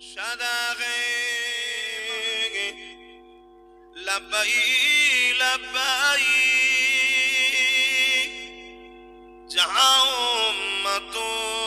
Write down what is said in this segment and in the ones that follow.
সাদাগে লাব্বাই লাব্বাই যাও মতো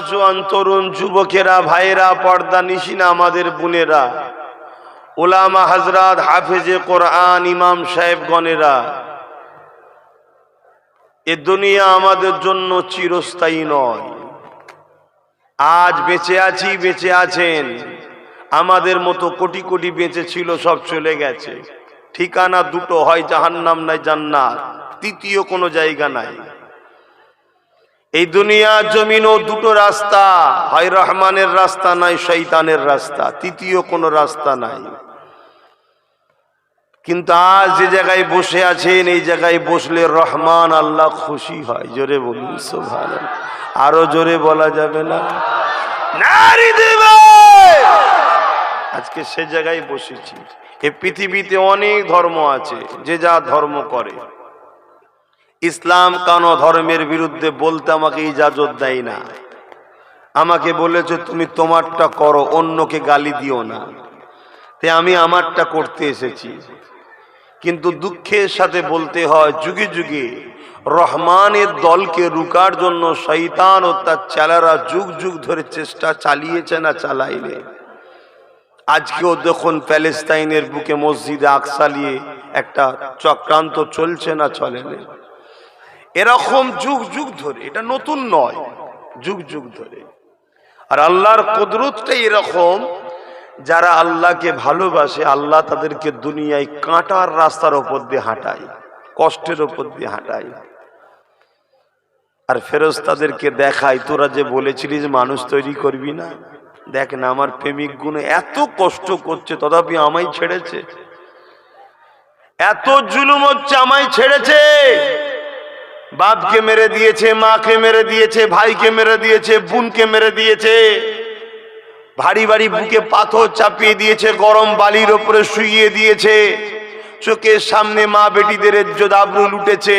নজওয়ান তরুণ যুবকেরা ভাইরা পর্দা নিশিনা আমাদের বোনেরা ওলামা হাজরাত হাফেজে কোরআন ইমাম সাহেব সাহেবগণেরা, এ দুনিয়া আমাদের জন্য চিরস্থায়ী নয়। আজ বেঁচে আছি, বেঁচে আছেন। আমাদের মতো কোটি কোটি বেঁচে ছিল, সব চলে গেছে। ঠিকানা দুটো হয় জাহান্নাম নাই জান্নাত, তৃতীয় কোনো জায়গা নাই। এই দুনিয়া জমিন ও দুটো রাস্তা, হয় রহমানের রাস্তা নাই শৈতানের রাস্তা, তৃতীয় কোনো রাস্তা নাই। কিন্তু আজ যে জায়গায় বসে আছেন, এই জায়গায় বসলে রহমান আল্লাহ খুশি হয়, জোরে বলুন সোভান আরও জোরে বলা যাবে না? আজকে সে জায়গায় বসেছি। এ পৃথিবীতে অনেক ধর্ম আছে, যে যা ধর্ম করে। ইসলাম কান ধর্মের বিরুদ্ধে বলতে আমাকে ইজাজত দেয় না? আমাকে বলেছে, তুমি তোমারটা করো, অন্যকে গালি দিও না। তে আমি আমারটা করতে এসেছি। কিন্তু দুঃখের সাথে বলতে হয়, যুগে যুগে রহমানের দলকে রুকার জন্য শৈতান ও তার চালারা যুগ যুগ ধরে চেষ্টা চালিয়েছে না চালাইলে আজকেও দেখুন, প্যালেস্তাইনের বুকে মসজিদে আকসালিয়ে একটা চক্রান্ত চলছে না চলে না। এরকম যুগ যুগ ধরে, এটা নতুন নয়, যুগ যুগ ধরে। আর আল্লাহর কুদরতটাই এরকম, যারা আল্লাহকে ভালোবাসে, আল্লাহ তাদেরকে দুনিয়ায় কাঁটার রাস্তার ওপর দিয়ে হাঁটায়, কষ্টের ওপর দিয়ে হাঁটায়। আর ফেরজ তাদেরকে দেখায়, তোরা যে বলেছিলিস মানুষ তৈরি করবি না? দেখ না, আমার প্রেমিক গুণ এত কষ্ট করছে, তথাপি আমায় ছেড়েছে। এত জুলুম হচ্ছে, আমায় ছেড়েছে। বাপকে মেরে দিয়েছে, মাকে মেরে দিয়েছে, ভাইকে মেরে দিয়েছে, বোনকে মেরে দিয়েছে। ভারী ভারী বুকে পাথর চাপিয়ে দিয়েছে, গরম বালির ওপরে শুইয়ে দিয়েছে। চোখের সামনে মা বেটিদের ইজ্জত লুটেছে।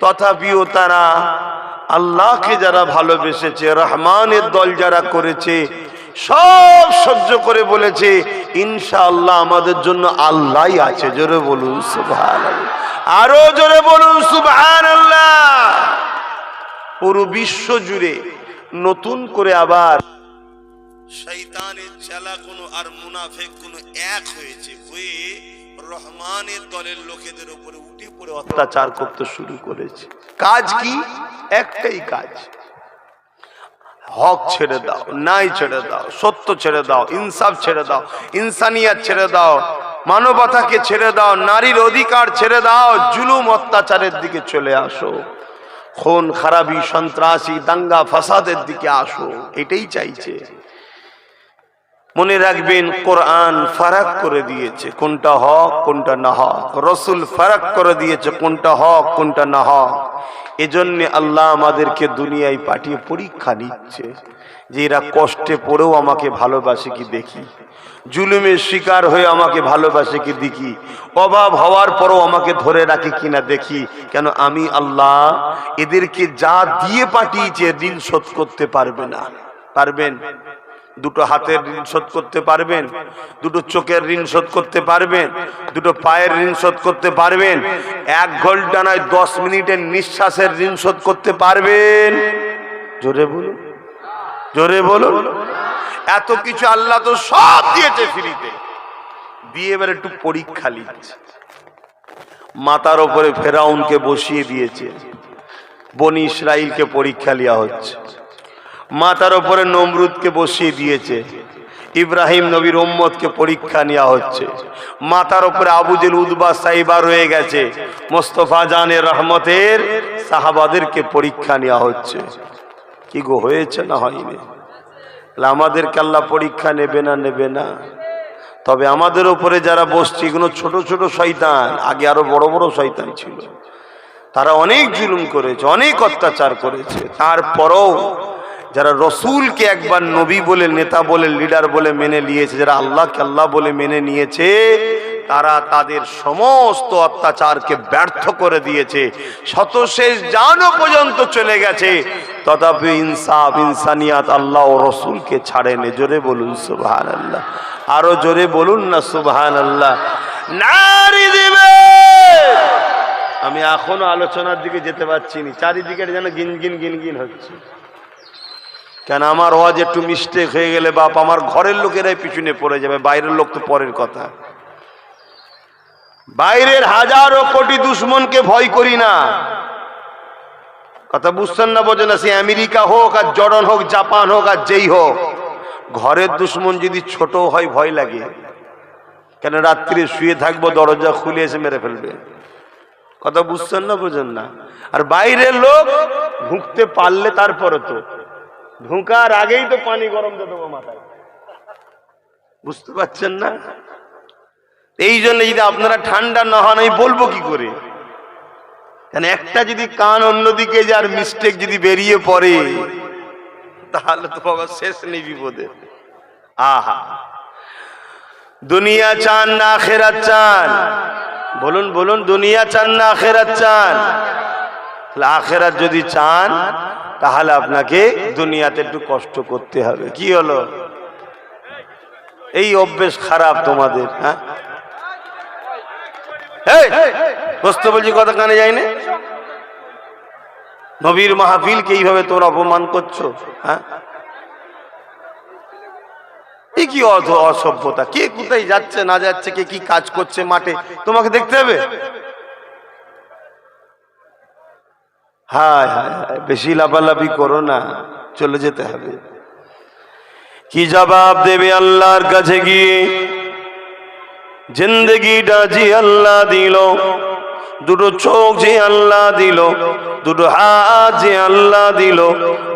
তথাপিও তারা আল্লাহকে যারা ভালোবেসেছে, রহমানের দল যারা করেছে সব সহ্য করে বলেছে, ইনশাআল্লাহ আমাদের জন্য আল্লাহ আছে। জোরে বলুন, সুবহানাল্লাহ। আরও জোরে বলুন, সুবহানাল্লাহ। পুরো বিশ্ব জুড়ে নতুন করে আবার শৈতানের চেলা কোনো আর মুনাফেক কোনো এক হয়েছে, হয়ে রহমানের দলের লোকেদের উপরে উঠে পড়ে অত্যাচার করতে শুরু করেছে। কাজ কি? একটাই কাজ। হক ছেড়ে দাও, নাই ছেড়ে দাও, সত্য ছেড়ে দাও, ইনসাফ ছেড়ে দাও, ইনসানিয়াত ছেড়ে দাও, মানবতাকে ছেড়ে দাও, নারীর অধিকার ছেড়ে দাও, জুলুম অত্যাচারের দিকে চলে আসো। খুন, খারাপি, সন্ত্রাসী, দাঙ্গা, ফাসাদের দিকে আসো, এটাই চাইছে। মনে রাখবেন, কোরআন ফারাক করে দিয়েছে, কোনটা হক, কোনটা না হক। রসুল ফারাক করে দিয়েছে, কোনটা হক, কোনটা না হক। এজন্য আল্লাহ আমাদেরকে দুনিয়ায় পাঠিয়ে পরীক্ষা নিচ্ছে যে এরা কষ্টে পড়েও আমাকে ভালোবাসে কি দেখি? জুলুমের শিকার হয়ে আমাকে ভালোবাসে কি দেখি? অভাব হওয়ার পরও আমাকে ধরে রাখে কিনা দেখি? কেন আমি আল্লাহ এদেরকে যা দিয়ে পাঠিয়েছে ঋণ শোধ করতে পারবে না। পারবেন? দুটো হাতের ঋণ শোধ করতে পারবেন, দুটো চোখের ঋণ শোধ করতে পারবেন, দুটো পায়ের ঋণ শোধ করতে পারবেন, এক ঘণ্টা নয় দশ মিনিটের নিঃশ্বাসের ঋণ শোধ করতে পারবেন। জোরে বলুন। জোরে বলুন। এত কিছু আল্লাহ তো সব দিয়েছে ফ্রিতে। দিয়ে এবার একটু পরীক্ষা নিচ্ছে মাতার ওপরে ফেরাউনকে বসিয়ে দিয়েছে। বনি ইসরাইলকে পরীক্ষা লিয়া হচ্ছে। মাতার ওপরে নমরুদকে বসিয়ে দিয়েছে। ইব্রাহিম নবীর উম্মতকে পরীক্ষা নেওয়া হচ্ছে। মাতার ওপরে আবুজেল উদ্বা সাইবা রয়ে গেছে। মোস্তফা জানের রহমতের সাহাবাদেরকে পরীক্ষা নেওয়া হচ্ছে। কি গো, হয়েছে না হয়নি? আমাদের আল্লাহ পরীক্ষা নেবে না নেবে না? তবে আমাদের ওপরে যারা বসছে, এগুলো ছোট ছোট শয়তান, আগে আরও বড় বড় শয়তান ছিল। তারা অনেক জুলুম করেছে, অনেক অত্যাচার করেছে। তারপরও যারা রসুলকে একবার নবী বলে, নেতা বলে, লিডার বলে মেনে নিয়েছে, যারা আল্লাহকে আল্লাহ বলে মেনে নিয়েছে, তারা তাদের সমস্ত অত্যাচারকে ব্যর্থ করে দিয়েছে। শতশেষ জানও পর্যন্ত চলে গেছে। তথাপি ইনসাফ, ইনসানিয়াত আল্লাহ ও রসুলকে ছাড়েনি। জোরে বলুন সুবাহান আল্লাহ আরও জোরে বলুন না সুবাহান আল্লাহ নারী দিবে! আমি এখনও আলোচনার দিকে যেতে পারছি না। চারিদিকে যেন গিন গিন গিন গিন হচ্ছে। কেন আমার ওয়াজ একটু মিস্টেক হয়ে গেলে বাপ আমার ঘরের লোকেরাই পিছনে পড়ে যাবে, বাইরের লোক তো পরের কথা। বাইরের হাজারো কোটি দুশ্মনকে ভয় করি না। কথা বুঝছেন না বোঝেন না, সে আমেরিকা হোক আর জর্ডন হোক, জাপান হোক আর যেই হোক, ঘরের দুশ্মন যদি ছোট হয় ভয় লাগে। কেন রাত্রি শুয়ে থাকব, দরজা খুলে এসে মেরে ফেলবে। কথা বুঝছেন না বোঝেন না। আর বাইরের লোক ঢুকতে পারলে তারপরে তো। ঢুকার আগেই তো পানি গরম দিয়ে দেবো মাথায়। বুঝতে পারছেন না? এই জন্য যদি আপনারা ঠান্ডা না হন, আমি বলব কি করে? একটা যদি কান অন্যদিকে যার মিস্টেক যদি বেরিয়ে পড়ে, তাহলে তো বাবা শেষ নেই বিপদে। আহা। দুনিয়া চান না, আখেরাত চান। বলুন বলুন, দুনিয়া চান না, আখেরাত চান? আখেরাত যদি চান, তাহলে আপনাকে দুনিয়াতে একটু কষ্ট করতে হবে। কি হলো? এই অভ্যেস খারাপ তোমাদের হ্যাঁ? বসতে বলছি কথা কানে যায় না নবীর মাহফিলকে এইভাবে তোমরা অপমান করছ হ্যাঁ? এই কি অসভ্যতা কে কোথায় যাচ্ছে, না যাচ্ছে, কে কি কাজ করছে মাঠে? তোমাকে দেখতে হবে? হায় হায় বেশি লাফালাফি করো না, চলে যেতে হবে। কি জবাব দেবে আল্লাহর কাছে গিয়ে? জিন্দগিটা জি আল্লাহ দিল, দুটো চোখ যে আল্লাহ দিল, দুটো হাত যে আল্লাহ দিল,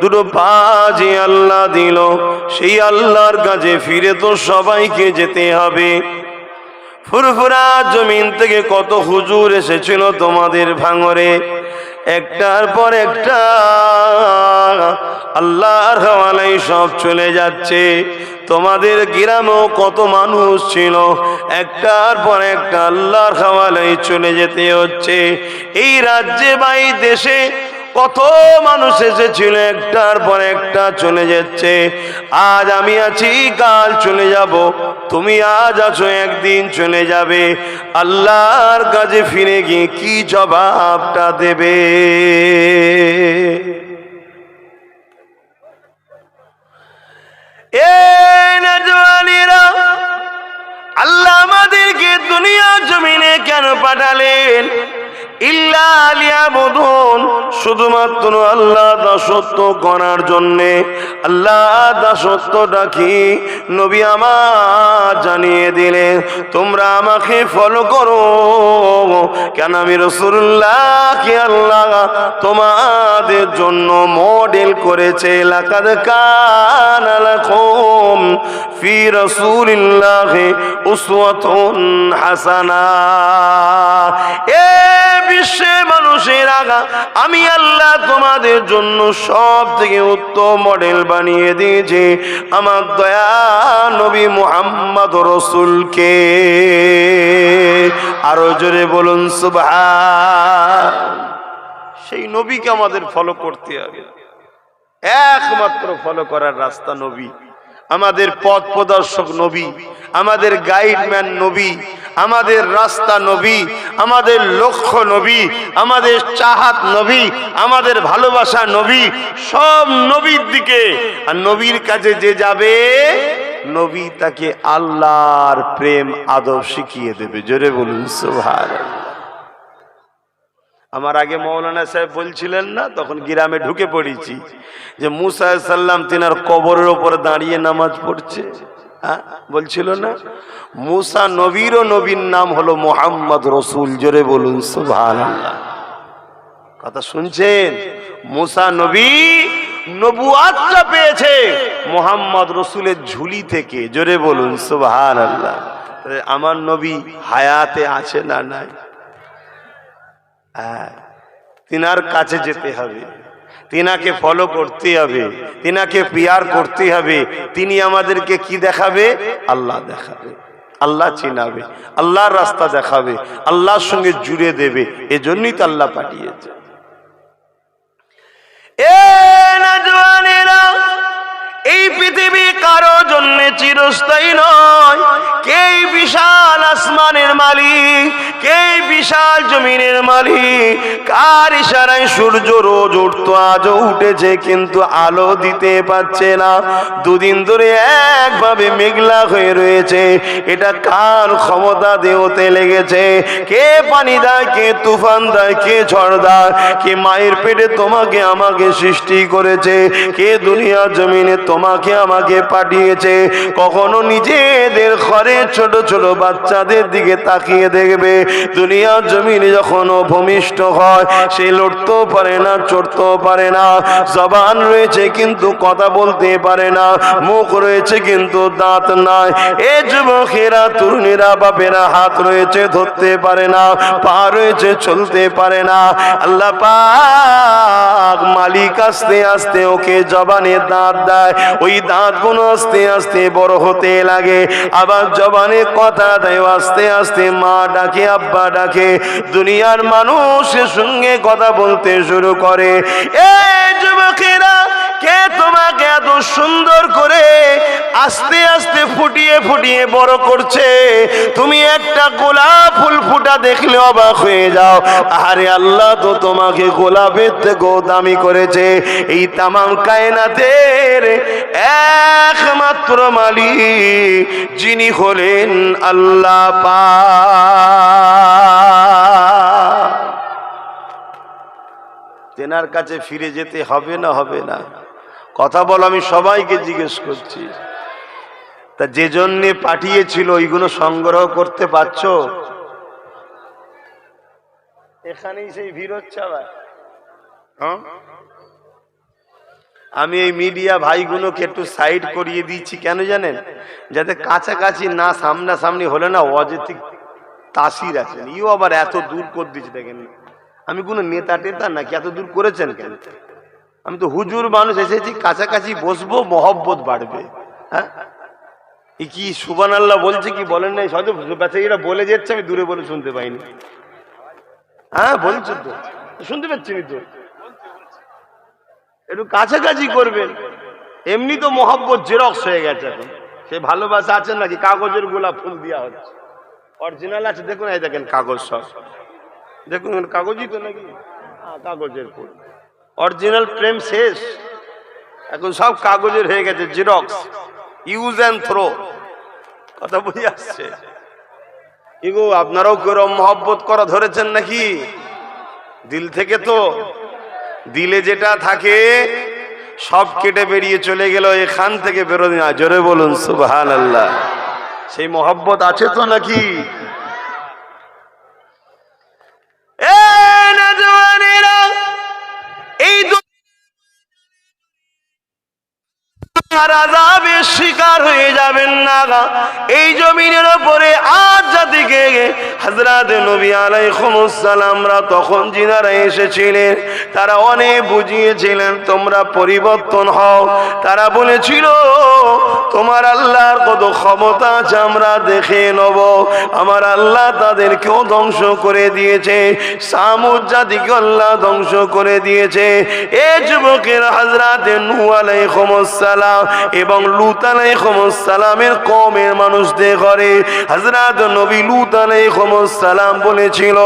দুটো পা যে আল্লাহ দিল, সেই আল্লাহর কাছে ফিরে তো সবাইকে যেতে হবে। ফুরফুরা জমিন থেকে কত হুজুর এসেছিল তোমাদের ভাঙরে? একটার পর একটা আল্লাহর হাওয়ালাই সব চলে যাচ্ছে। তোমাদের গ্রামেও কত মানুষ ছিল, একটার পর একটা আল্লাহর হাওয়ালাই চলে যেতে হচ্ছে। এই রাজ্যে বা এই দেশে কত মানুষ এসেছিল, একটার পর একটা চলে যাচ্ছে। আজ আমি আছি, কাল চলে যাব। তুমি আজ আছো, একদিন চলে যাবে। আল্লাহর কাছে ফিরে গিয়ে কি জবাবটা দেবে? আল্লাহ আমাদেরকে দুনিয়া জমিনে কেন পাঠালেন? শুধুমাত্র আল্লাহ দাসত্ব করার জন্যে। আল্লাহ দাসত্বটা কি? নবী আমার জানিয়ে দিলে তোমরা আমাকে ফলো করো। কেন আমি রসুল্লাহ কি আল্লাহ তোমাদের জন্য মডেল করেছে? লাকাদ কান লাকুম ফি রাসূলিল্লাহি উসওয়াতুন হাসানা। এ বিশ্বে মানুষের আগা। আমি আল্লাহ তোমাদের জন্য সব থেকে উত্তম মডেল বানিয়ে দিয়েছি। আমার দয়া নবী মুহাম্মদ রসুলকে। আরও জোরে বলুন, সুবহান। সেই নবীকে আমাদের ফলো করতে হবে। একমাত্র ফলো করার রাস্তা নবী। আমাদের পথ প্রদর্শক নবী। আমাদের গাইডম্যান নবী। আমাদের রাস্তা নবী, আমাদের লক্ষ্য নবী, আমাদের চাহাত নবী, আমাদের ভালোবাসা নবী, সব নবীর দিকে। আর নবীর কাছে যে যাবে, নবী তাকে আল্লাহর প্রেম, আদব শিখিয়ে দেবে। জোরে বলুন, সুবহানাল্লাহ। আমার আগে মৌলানা সাহেব বলছিলেন না, তখন গ্রামে ঢুকে পড়েছি, যে মুসা সাল্লাম তিনার কবরের ওপরে দাঁড়িয়ে নামাজ পড়ছে। বলছিল না? মুসা নবীর নবীর নাম হলো মোহাম্মদ রসুল। জোরে বলুন সুভান কথা শুনছেন? মুসা নবী নবুয়াতটা পেয়েছে মোহাম্মদ রসুলের ঝুলি থেকে। জোরে বলুন সুবহান আল্লাহ আমার নবী হায়াতে আছে না নাই? হ্যাঁ তিনার কাছে যেতে হবে। তিনাকে ফলো করতে হবে, তিনাকে পিয়ার করতে হবে। তিনি আমাদেরকে কি দেখাবে? আল্লাহ দেখাবে। আল্লাহ চিনাবে। আল্লাহর রাস্তা দেখাবে। আল্লাহর সঙ্গে জুড়ে দেবে। এজন্যই তো আল্লাহ পাঠিয়েছে। এই পৃথিবী কারও জন্য চিরস্থায়ী নয়। কে বিশাল আসমানের মালিক? কে বিশাল জমিনের মালিক? কার ইশারায় সূর্য রোজ উঠেছে, কিন্তু আলো দিতে পারছে না। দুদিন ধরে একভাবে মেঘলা হয়ে রয়েছে। এটা কার ক্ষমতা দেওতে লেগেছে? কে পানি দেয়, কে তুফান দেয়, কে ঝড় দেয়? কে মায়ের পেটে তোমাকে আমাকে সৃষ্টি করেছে? কে দুনিয়া জমিনে তোমাকে আমাকে পাঠিয়েছে? কখনো নিজেদের ঘরে ছোট ছোট বাচ্চাদের দিকে তাকিয়ে দেখবে। দুনিয়া জমিনে যখন ভূমিষ্ঠ হয়, সে লড়তেও পারে না, চড়তেও পারে না। জবান রয়েছে কিন্তু কথা বলতে পারে না, মুখ রয়েছে কিন্তু দাঁত নাই। এ যুবকেরা, তরুণীরা, বাপেরা, হাত রয়েছে ধরতে পারে না, পা রয়েছে চলতে পারে না। আল্লাহ পাক মালিক আস্তে আস্তে ওকে জবানে দাঁত দেয়। ওই দাঁতগুলো আস্তে আস্তে বড় হতে লাগে। আবার জবানে কথা দেয় আস্তে আস্তে মা ডাকে, আব্বা ডাকে। দুনিয়ার মানুষের সঙ্গে কথা বলতে শুরু করে। এ যুবকেরা, কে তোমাকে এত সুন্দর করে আস্তে আস্তে ফুটিয়ে ফুটিয়ে বড় করছে? তুমি একটা গোলাপ ফুল ফুটা দেখলে অবাক হয়ে যাও। আরে আল্লাহ তো তোমাকে গোলাপের থেকেও দামি করেছে। এই তামাম কায়নাতের একমাত্র মালিক যিনি হলেন আল্লাহ পা তেনার কাছে ফিরে যেতে হবে না হবে না। কথা বল আমি সবাইকে জিজ্ঞেস করছি। তা যে জন্যে পাঠিয়েছিল ওইগুলো সংগ্রহ করতে পারছ? এখানেই সেই ভিড় হচ্ছে আবার। হ্যাঁ? আমি এই মিডিয়া ভাইগুলোকে একটু সাইড করিয়ে দিচ্ছি, কেন জানেন? যাতে কাছাকাছি না সামনাসামনি হলে না অযথিক তাসির আছেন ইও আবার এত দূর করে দিচ্ছে, দেখেন। আমি কোনো নেতা টেতা নাকি এত দূর করেছেন কেন? আমি তো হুজুর মানুষ এসেছি, কাছাকাছি বসবো, মহব্বত বাড়বে। হ্যাঁ? কি সুবান আল্লাহ বলছে কি বলেন নাই? হয়তো বেচারিরা বলে যাচ্ছে, আমি দূরে বলে শুনতে পাইনি। হ্যাঁ বলছো তো। শুনতে পাচ্ছি তো। একটু কাছাকাছি করবেন। এমনি তো মহব্বত জেরক্স হয়ে গেছে এখন। সে ভালোবাসা আছে নাকি? কাগজের গোলাপ ফুল দেওয়া হচ্ছে। অরিজিনাল আছে। দেখুন এই দেখেন কাগজ সব। দেখুন, কাগজই তো নাকি? হ্যাঁ কাগজের ফুল। অরিজিনাল প্রেম শেষ। এখন সব কাগজের হয়ে গেছে জেরক্স ইউজ অ্যান্ড থ্রো কথা বুঝে আসছে? ইগো আপনারাও কেরম মহব্বত করা ধরেছেন নাকি? দিল থেকে তো দিলে যেটা থাকে, সব কেটে বেরিয়ে চলে গেল এখান থেকে বেরোদিন না। জোরে বলুন সুবহান আল্লাহ সেই মহব্বত আছে তো নাকি? শিকার হয়ে যাবেন না এই জমিনের ওপরে আজ জাতিকে হজরত নবী আলাইহিসসালামরা তখন যিনারা এসেছিলেন। তারা অনেক বুঝিয়েছিলেন, তোমরা পরিবর্তন হও। তারা বলেছিল, তোমার আল্লাহর কত ক্ষমতা আছে, আমরা দেখে নেব। আমার আল্লাহ ধ্বংস করে দিয়েছে আল্লাহ ধ্বংস করে দিয়েছে। এ যুবকের হাজরাত নূ এবং লুত আলাইহিসসালামের কওমের মানুষদের ঘরে হযরত নবী লুত আলাইহিসসালাম বলেছিল,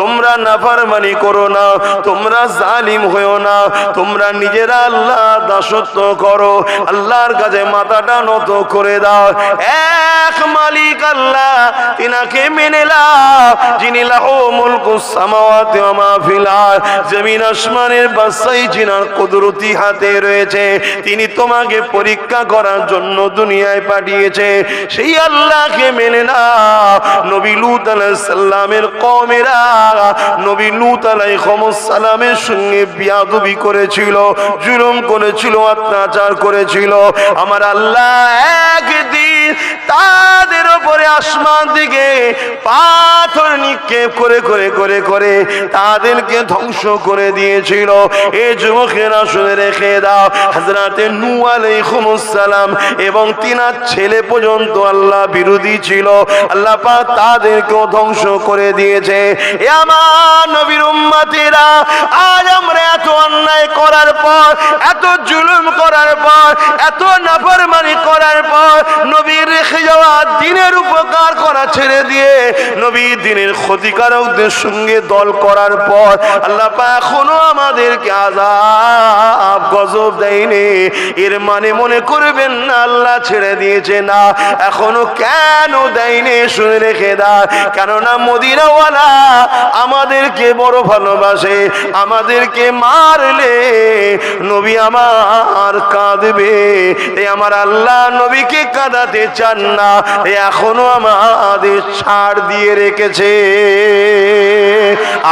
তোমরা নাফরমানি করো না, তোমরা জালিম হয়েও না, তোমরা নিজেরা আল্লাহ দাসত্ব করো, আল্লাহর কাছে মাথাটা নত করে দাও। এক মালিক আল্লাহ তিনাকে মেনে তিনি তোমাকে পরীক্ষা করার জন্য দুনিয়ায় পাঠিয়েছে, সেই আল্লাহকে মেনে নাও। নবী লূত আলাইহিস সালামের কওমেরা নবী লূত সালামের সঙ্গে বিয়াদবি করেছিল, জুলুম করেছিল, অত্যাচার করেছিল। আমার আল্লাহ একদিন তাদের উপরে আসমান দিকে পাথর নিক্ষেপ করে করে করে করে তাদেরকে ধ্বংস করে দিয়েছিল। এ যুবকেরা শুনে রেখে দাও হাজরাতে নু আলাইহিস সালাম এবং তিনার ছেলে পর্যন্ত আল্লাহ বিরোধী ছিল। আল্লাহ তাদেরকেও ধ্বংস করে দিয়েছে। আজ আমরা এত অন্যায় করার পর, এত জুলুম করার পর, এত নাফরমানি করার পর, নবীর রেখে যাওয়া দিনের উপকার করা ছেড়ে দিয়ে নবী দিনের ক্ষতিকারকদের সঙ্গে দল করার পর আল্লাহ এখনও আমাদেরকে আজাব গজব দেয়নি। এর মানে মনে করবেন না, আল্লাহ ছেড়ে দিয়েছে না, এখনও কেন দেয়নি, শুনে রেখে দা কেননা মদিনাওয়ালা আমাদেরকে বড় ভালোবাসে, আমাদেরকে মারলে নবী আমার কাঁদবে। এ আমার আল্লাহ নবীকে কাঁদাতে চান না এখনও আমাদের ছাড় দিয়ে রেখেছে।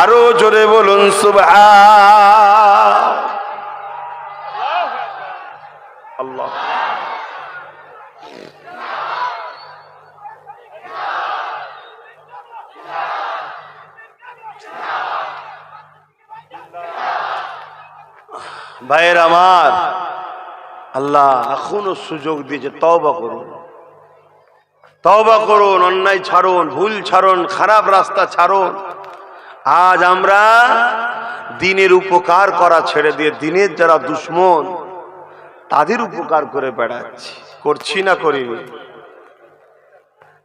আরও জোরে বলুন, সুবহান আল্লাহ ভাইয়ের আমার, আল্লাহ এখনও সুযোগ দিয়েছে তওবা করুন। তওবা করুন, অন্যায় ছাড়ুন, ভুল ছাড়ুন, খারাপ রাস্তা ছাড়ুন। আজ আমরা দিনের উপকার করা ছেড়ে দিয়ে দিনের যারা দুশ্মন, তাদের উপকার করে বেড়াচ্ছি। করছি না করিনি।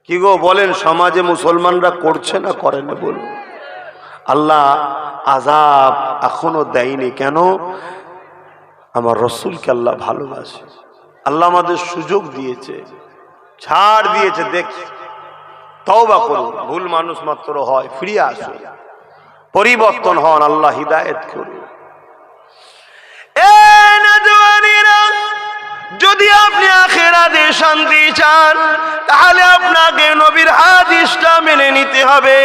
কি গো বলেন, সমাজে মুসলমানরা করছে না করে না বলুন। আল্লাহ আজাব এখনও দেয়নি। কেন? আমার রসুলকে আল্লাহ ভালোবাসে। আল্লাহ আমাদের সুযোগ দিয়েছে, ছাড় দিয়েছে, দেখ, তওবা করুন। ভুল মানুষ মাত্র হয়, ফিরিয়ে আসুন। পরিবর্তন হন, আল্লাহ হিদায়ত করুন। যদি আপনি আখেরাতে শান্তি চান, তাহলে আপনাকে নবীর হাদিসটা মেনে নিতে হবে।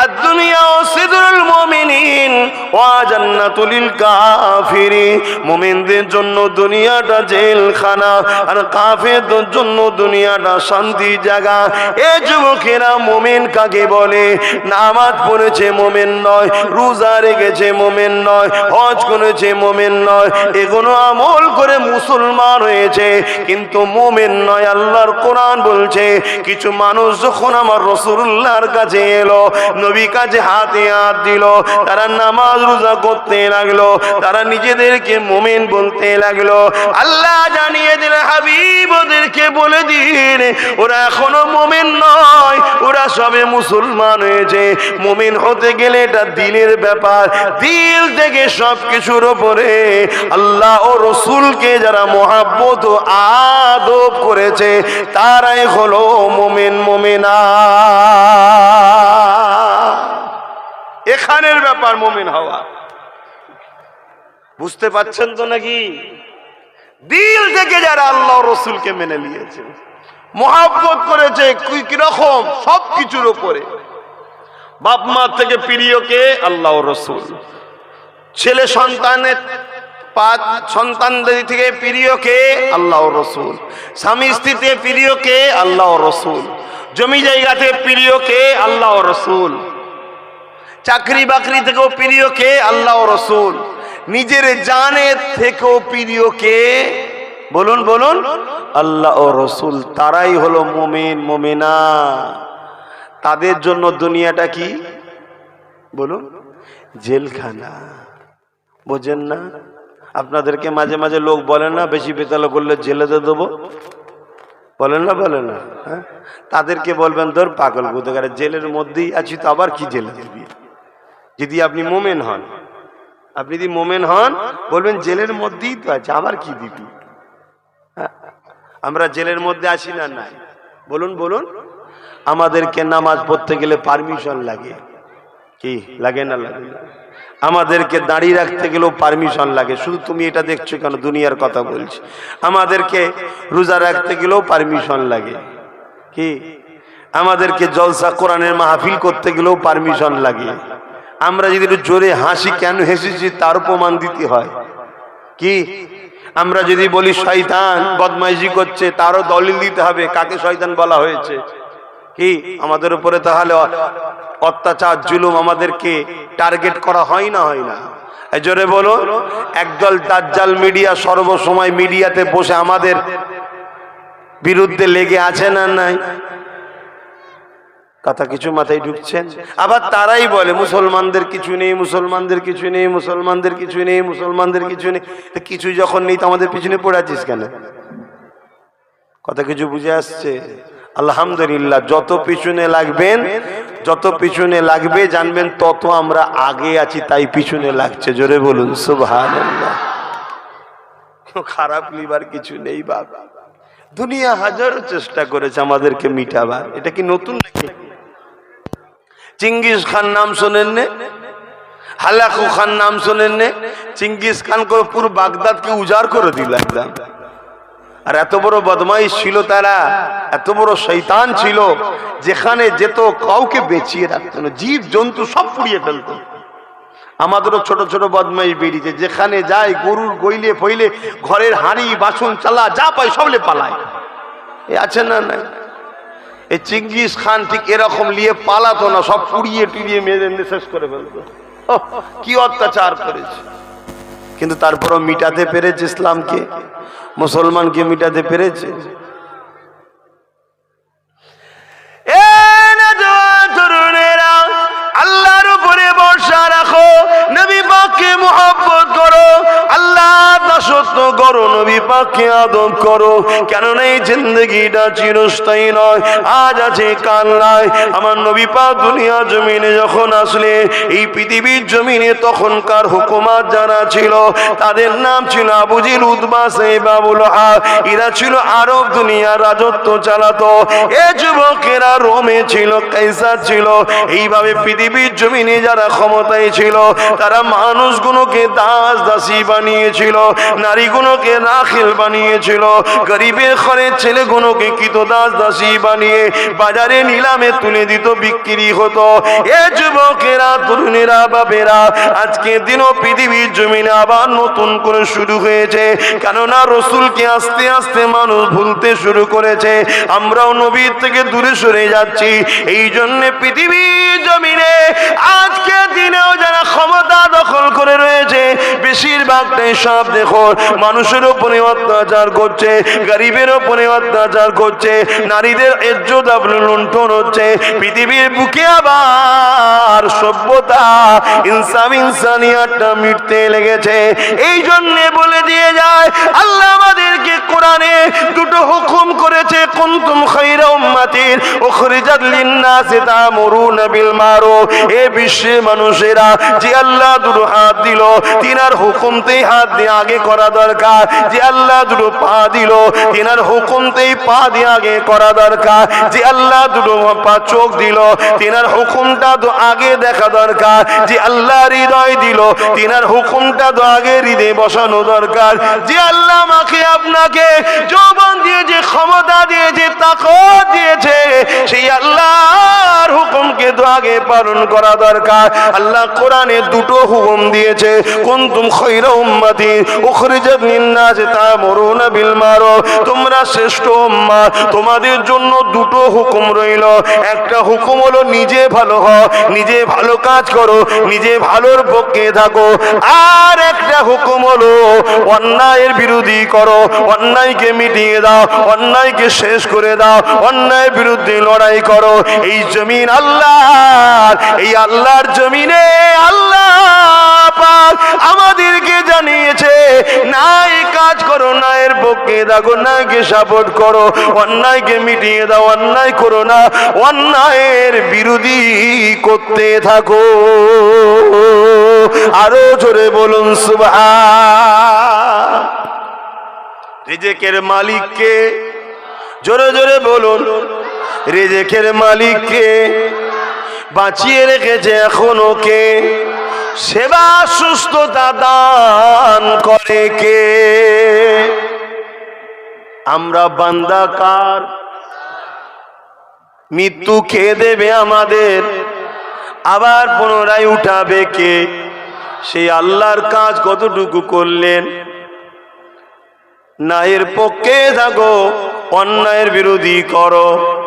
আর দুনিয়া ও সিদুল মুমিনিন ওয়া জান্নাতুল কাফিরি মুমিনদের জন্য দুনিয়াটা জেলখানা, আর কাফেরদের জন্য দুনিয়াটা শান্তি জায়গা। এ যুবকেরা মুমিন কাকে বলে? নামাজ পড়েছে মোমেন নয়, রোজা রেখেছে মোমেন নয়, হজ করেছে মোমেন নয়। এগুলো আমল করে মুসলমান হয়েছে, কিন্তু মোমেন নয়, আল্লাহর কোরআন বলছে, কিছু মানুষ যখন আমার রসুল্লাহর কাছে এলো, নবী কাছে হাতে হাত দিল, তারা নামাজ রোজা করতে লাগল, তারা নিজেদেরকে মোমেন বলতে লাগল। আল্লাহ জানিয়ে দিল, হাবিব ওদেরকে বলে দিন, ওরা এখনও মোমেন নয়, ওরা সবে মুসলমান হয়েছে। মোমেন হতে গেলে এটা দিলের ব্যাপার, দিল থেকে সব কিছুর ওপরে আল্লাহ ও রসুলকে যারা মোহাব্বত ও আদব করেছে, তারাই হলো মোমেন মোমেনা। এখানের ব্যাপার মোমেন হওয়া। বুঝতে পাচ্ছেন তো নাকি? দিল থেকে যারা আল্লাহ রসুলকে মেনে নিয়েছে, মোহাব্বত করেছে কীরকম? সব কিছুর উপরে। বাপ মা থেকে প্রিয়কে আল্লাহ রসুল। ছেলে সন্তানের পাঁচ সন্তানদের থেকে প্রিয়কে আল্লাহ রসুল। স্বামী স্ত্রীতে প্রিয়কে আল্লাহ রসুল। জমি জায়গাতে প্রিয়কে আল্লাহ রসুল। চাকরি বাকরি থেকেও প্রিয় কে? আল্লাহ রসুল। নিজের জানের থেকেও প্রিয় কে? বলুন বলুন। আল্লাহ ও রসুল। তারাই হলো মোমেন, মোমেনা। তাদের জন্য দুনিয়াটা কি? বলুন। জেলখানা। বোঝেন না? আপনাদেরকে মাঝে মাঝে লোক বলে না, বেশি বেতালো করলে জেলেতে দেবো? বলেন না, বলে না হ্যাঁ? তাদেরকে বলবেন তোর পাগল কোথাকার জেলের মধ্যেই আছি, তো আবার কি জেলে দিবি? যদি আপনি মোমেন হন, আপনি যদি মোমেন হন, বলবেন, জেলের মধ্যেই তো আছে, আবার কি দিবি? হ্যাঁ? আমরা জেলের মধ্যে আছি না নাই? বলুন বলুন। আমাদেরকে নামাজ পড়তে গেলে পারমিশন লাগে। কি? লাগে না লাগে না? আমাদেরকে দাঁড়িয়ে রাখতে গেলেও পারমিশন লাগে। শুধু তুমি এটা দেখছ কেন? দুনিয়ার কথা বলছি। আমাদেরকে রোজা রাখতে গেলেও পারমিশন লাগে। কি? আমাদেরকে জলসা কোরআনের মাহফিল করতে গেলেও পারমিশন লাগে। আমরা যদি একটু জোরে হাসি কেন হেসেছি তার প্রমাণ দিতে হয়। কি? আমরা যদি বলি, শয়তান বদমাইশি করছে, তারও দলিল দিতে হবে। কাকে শয়তান বলা হয়েছে? কি আমাদের উপরে তাহলে অত্যাচার, জুলুম আমাদেরকে টার্গেট করা হয় না হয় না। জোরে বলো, একদল দাজ্জাল মিডিয়া সর্বসময় মিডিয়াতে বসে আমাদের বিরুদ্ধে লেগে আছে না নাই? কথা কিছু মাথায় ঢুকছেন? আবার তারাই বলে, মুসলমানদের কিছু নেই, মুসলমানদের কিছু নেই, মুসলমানদের কিছু নেই, মুসলমানদের কিছু নেই। কিছু যখন নেই, তো আমাদের পিছনে পড়ে আছিস কেন? কথা কিছু বুঝে আসছে? আলহামদুলিল্লাহ, যত পিছনে লাগবেন, যত পিছনে লাগবে, জানবেন তত আমরা আগে আছি, তাই পিছনে লাগছে। জোরে বলুন, সুবহানাল্লাহ। খারাপ লিবার কিছু নেই বাবা দুনিয়া হাজারো চেষ্টা করেছে আমাদেরকে মিটাবার। এটা কি নতুন নাকি? চিঙ্গিস খান নাম শোনেন নে হালাকু খান নাম শোনেন নে চিঙ্গিস খান করে পুরো বাগদাদকে উজাড় করে দিল একদম। আর এত বড় বদমাইশ ছিল তারা, এত বড় শৈতান ছিল, যেখানে যেত কাউকে বেঁচিয়ে রাখতো না জীব জন্তু সব পুড়িয়ে ফেলতো। আমাদেরও ছোট ছোট বদমাইশ বেরিয়েছে, যেখানে যায় গরুর গইলে ফইলে, ঘরের হাঁড়ি, বাসন, চালা, যা পায় সবলে পালায়। এ আছে না নাই? এই চিঙ্গিস খান ঠিক এরকম নিয়ে পালাতো না, সব পুড়িয়ে টুড়িয়ে মেরে শেষ করে ফেলতো। কি অত্যাচার করেছে। কিন্তু তারপরও মিটাতে পেরেছে ইসলামকে মুসলমানকে মিটাতে পেরেছে। দাসত্ব করো, নবী পাককে আদব করো। কেননা এই জিন্দগিটা চিরস্থায়ী নয়, আজ আছে, কাল নাই। আমার নবী পাক দুনিয়া জমিনে যখন আসলে, এই পৃথিবীর জমিনে তখনকার হুকুমাত যারা ছিল, তাদের নাম ছিল আবুজির উদ্বা বাবুল এরা ছিল আরব দুনিয়া রাজত্ব চালাতো। এ যুবকেরা রোমে ছিল কাইসার ছিল। এইভাবে পৃথিবীর জমিনে যারা ক্ষমতায় ছিল, তারা মানুষগুলোকে দাস দাসী বানিয়েছিল। নারীগুলোকে রাখিল বানিয়েছিল। গরিবের ঘরের ছেলেগুলোকে কিত দাস দাসী বানিয়ে বাজারে নিলামে তুলে দিত, বিক্রি হতো। এ যুবকেরা, তরুণেরা বাবেরা আজকে দিনও পৃথিবীর জমিনে আবার নতুন করে শুরু হয়েছে। কেননা রসুলকে আস্তে আস্তে মানুষ ভুলতে শুরু করেছে। আমরাও নবীর থেকে দূরে সরে যাচ্ছি। এই জন্য পৃথিবীর জমিনে আজকে দিনেও যারা ক্ষমতা দখল করে রয়েছে, বেশিরভাগটাই সব দেখো। মানুষের উপরে অত্যাচার করছে, গরিবের উপরে অত্যাচার করছে, নারীদের আপনার লুণ্ঠন হচ্ছে, পৃথিবীর বুকে আবার সভ্যতা ইনসাম ইনসানিয়াতটা মিটতে লেগেছে। এই জন্যে বলে দিয়ে যায়, আল্লাহ আমাদেরকে কোরআনে দুটো হুকুম করেছে, কুনতুম খায়রা উম্মাতিন উখরিজাত লিন-নাসি তা'মুরুনা বিল মারুফ এ বিশ্বের মানুষেরা, যে আল্লাহ দুটো হাত দিল, তিনার হুকুমতেই হাত দিয়ে আগে করা দরকার, যে আল্লাহ দুটো পা দিল, তিনার হুকুমতেই পা দিয়ে আগে করা দরকার, যে আল্লাহ দুটো পা চোখ দিল, তিনার হুকুমটা তো আগে দেখা দরকার, যে আল্লাহ হৃদয় দিল, তিনার হুকুমটা তো আগে হৃদয়ে বসানো দরকার, যে আল্লাহ আমাকে আপনাকে যৌবন দিয়েছে, ক্ষমতা দিয়েছে তাকত দিয়েছে, সেই আল্লাহর হুকুমকে তো আগে পালন করা দরকার। আল্লাহ কোরআনে দুটো হুকুম দিয়েছে, কুনতুম খায়রা উম্মাতি তা'মুরুনা বিল তোমরা শ্রেষ্ঠ তোমাদের জন্য দুটো হুকুম রইল। একটা হুকুম হলো, নিজে ভালো হও, নিজে ভালো কাজ করো, নিজে ভালোর পক্ষে থাকো। আর একটা হুকুম হলো, অন্যায়ের বিরোধী করো, অন্যায়কে মিটিয়ে দাও, অন্যায়কে শেষ করে দাও, অন্যায়ের বিরুদ্ধে লড়াই করো। এই জমিন আল্লাহ এই আল্লাহর জমিনে আল্লাহ আমাদেরকে জানিয়েছে নাই কাজ করো না এর পক্ষে দেখো নাইকে সাপোর্ট করো, অন্যায়কে মিটিয়ে দাও, অন্যায় করো না, অন্যায়ের বিরোধী করতে থাকো। আরও জোরে বলুন, সুবহান। রিজেকের মালিককে জোরে জোরে বলুন, রেজেকের মালিককে বাঁচিয়ে রেখেছে এখনও কে? সেবা সুস্থতা দান করে কে? আমরা বান্দা কার মৃত্যু খেয়ে দেবে আমাদের। আবার পুনরায় উঠাবে কে? সেই আল্লাহর কাজ কতটুকু করলেন? ন্যায়ের পক্ষে থাকো, অন্যায়ের বিরোধী করো।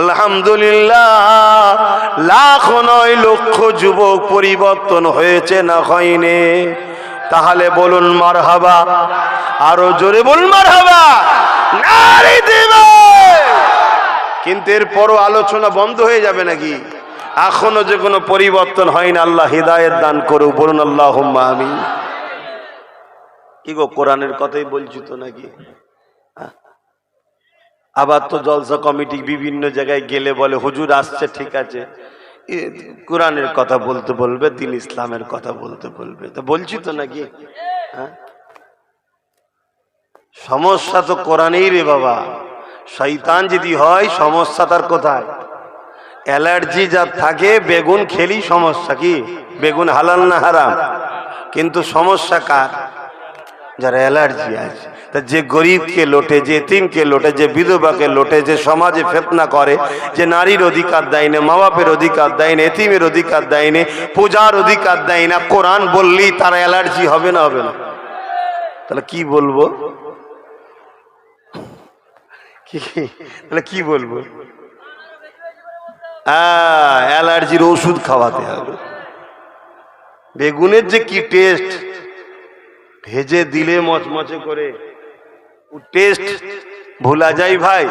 আলহামদুলিল্লাহ, লাখ নয় লক্ষ যুবক পরিবর্তন হয়েছে না হয়নি। তাহলে বলুন মার হাবা আরও জোরে বলুন মার হাবা কিন্তু এরপরও আলোচনা বন্ধ হয়ে যাবে নাকি? এখনও যে কোনো পরিবর্তন হয় না, আল্লাহ হৃদায়ত দান করুক, বলুন আল্লাহ আমি কি গো, কোরআনের কথাই বলছি তো নাকি? আবার তো জলসা কমিটি বিভিন্ন জায়গায় গেলে বলে, হুজুর আসছে, ঠিক আছে। কোরআনের কথা বলতে বলবে, দিন ইসলামের কথা বলতে বলবে। তো বলছি তো নাকি? হ্যাঁ? সমস্যা তো কোরআনেই রে বাবা। শৈতান যদি হয়, সমস্যা তার কোথায়? অ্যালার্জি যা থাকে, বেগুন খেলি সমস্যা কি? বেগুন হালাল না হারাম? কিন্তু সমস্যা কার? যার অ্যালার্জি আছে। তা যে গরিবকে লোটে, যে তিনকে লোটে, যে বিধবাকে লোটে, যে সমাজে ফেতনা করে, যে নারীর অধিকার দেয় না মা বাপের অধিকার দেয় না, এতিমের অধিকার দেয় না, পূজার অধিকার দেয় না, কোরআন বললেই তার অ্যালার্জি হবে না হবে না? তাহলে কি বলব? তাহলে কি বলব? হ্যাঁ অ্যালার্জির ওষুধ খাওয়াতে হবে। বেগুনের যে কি টেস্ট? ভেজে দিলে মচমচে করে। টেস্ট ভোলা যায় ভাই।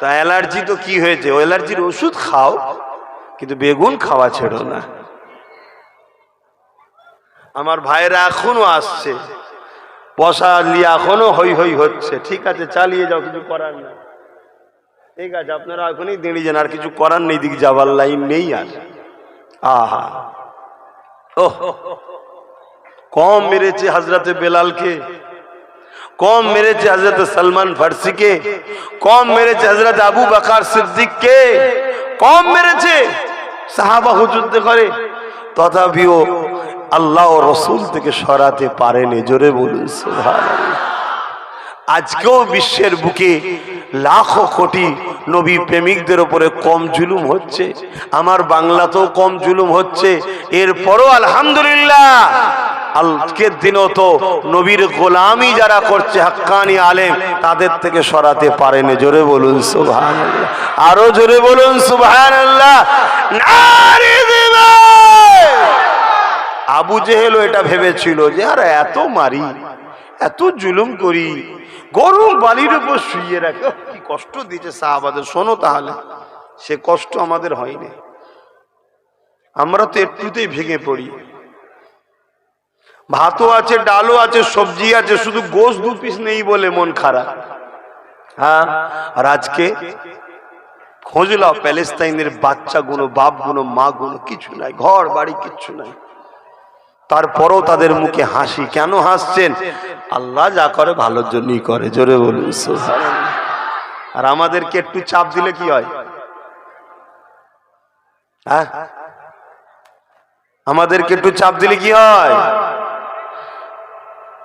তা অ্যালার্জি তো কি হয়েছে? অ্যালার্জির ওষুধ খাও, কিন্তু বেগুন খাওয়া ছেড়ো না। আমার ভাইরা এখনও আসছে। পশা নিয়ে এখনও হই হই হচ্ছে। ঠিক আছে, চালিয়ে যাও, কিছু করার নেই। ঠিক আছে, আপনারা এখনই দাঁড়িয়ে যান, আর কিছু করার নেই দিকে যাবার লাইন নেই আর। আহা। ও কম মেরেছে হাজরতে বেলালকে। কম মেরেছে হজরত সলমান ফার্সিকে কম মেরেছে হজরত আবু বাকার সিদ্দিককে কম মেরেছে সাহাবা হুজুরতে করে তথাপিও আল্লাহ ও রসুল থেকে সরাতে পারেনি, জোরে বলুন আজকেও বিশ্বের বুকে লাখো কোটি নবী প্রেমিকদের ওপরে কম জুলুম হচ্ছে, আমার বাংলাতেও কম জুলুম হচ্ছে, এরপরও আলহামদুলিল্লাহ আজকের দিনও তো নবীর গোলামি যারা করছে, হাক্কানি আলেম, তাদের থেকে সরাতে পারেনি। জোরে বলুন সুবহান আরও জোরে বলুন আল্লাহ আবু জেহেলও এটা ভেবেছিল যে, আর, এত মারি, এত জুলুম করি গরম বালির উপর শুয়ে রাখে। কি কষ্ট দিয়েছে সাহাবাদের। শোনো তাহলে, সে কষ্ট আমাদের হয়নি। আমরা তো একটুতেই ভেঙে পড়ি। ভাতও আছে, ডালও আছে, সবজি আছে, শুধু গোশ দু পিস নেই বলে মন খারাপ। হ্যাঁ? আর আজকে খোঁজ লাও প্যালেস্তাইনের বাচ্চাগুলো, বাপগুলো, মাগুলো, কিছু নাই, ঘর, বাড়ি কিছু নাই। তারপরও তাদের মুখে হাসি, কেন হাসছেন? আল্লাহ যা করে ভালোর জন্যই করে, জোরে বলুন আর আমাদেরকে একটু চাপ দিলে কি হয়? হ্যাঁ? আমাদেরকে একটু চাপ দিলে কি হয়?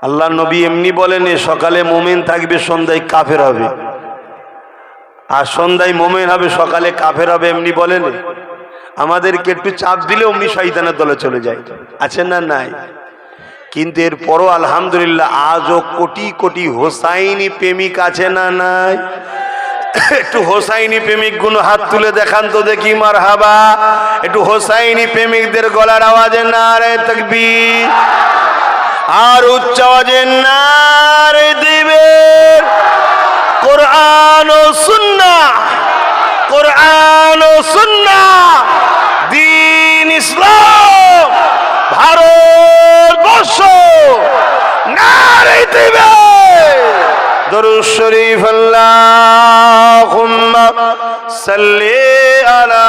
আল্লাহ নবী এমনি বলেন, এ সকালে মোমেন থাকবে, সন্ধ্যায় কাফের হবে। আর সন্ধ্যায় মোমেন হবে, সকালে কাফের হবে এমনি বলেন। আমাদেরকে একটু চাপ দিলে অমনি শয়তানের দলে চলে যায়। আছে না নাই? কিন্তু এর এরপরও আলহামদুলিল্লাহ আজও কোটি কোটি হোসাইনি প্রেমিক আছে না নাই? একটু হোসাইনি প্রেমিকগুলো হাত তুলে দেখান তো দেখি মার হাবা একটু হোসাইনি প্রেমিকদের গলার আওয়াজে না রে তকবীর। আর উচ্চ আওয়াজে না রে দিবে। কোরআন ও সুন্না কোরআন ও সুন্না দিন ইসলাম, ভারতবর্ষ নারে দিবে। দরুদ শরীফ, আল্লাহুম্মা সাল্লি আলা